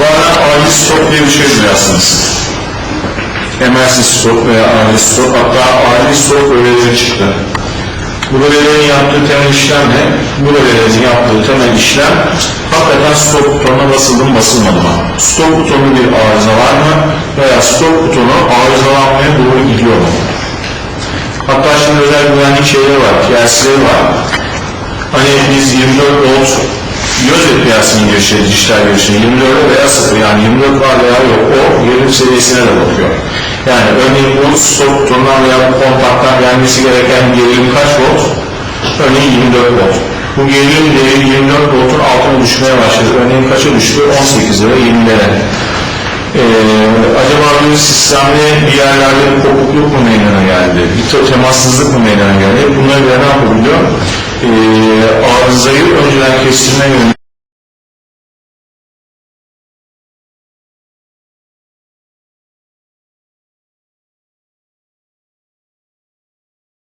Bazen acil stop diye bir şey duyarsınız. Emergency stop veya acil stop, hatta acil stop öğeleri çıktı. Bu öğelerin yaptığı temel işlem ne? Bu öğelerin yaptığı temel işlem hakikaten stop butonuna basıldı mı basılmadı mı? Stop butonu bir arıza var mı? Veya stop butonu arızalanmaya doğru gidiyor mu? Hatta şimdi özel güvenlik şeyleri var, piyasaları var. Hani biz 24 volt diyoruz ya piyasanın girişleri, dijital girişine 24 veya 0 yani 24 var veya yok o gerilim seviyesine de bakıyor. Yani örneğin bu stop butonundan veya bu kontaktan gelmesi gereken gerilim kaç volt? Örneğin 24 volt. Bu gerilim değeri 24 voltun altına düşmeye başladı. Örneğin kaça düştü? 18 lira 20'lere. Ee, acaba bir sistemde bir yerlerde bir kopukluk mu meydana geldi? Bir te- temassızlık mı meydana geldi? Bunları ne yapabiliyor? Ee, arızayı önceden kestirme yönelik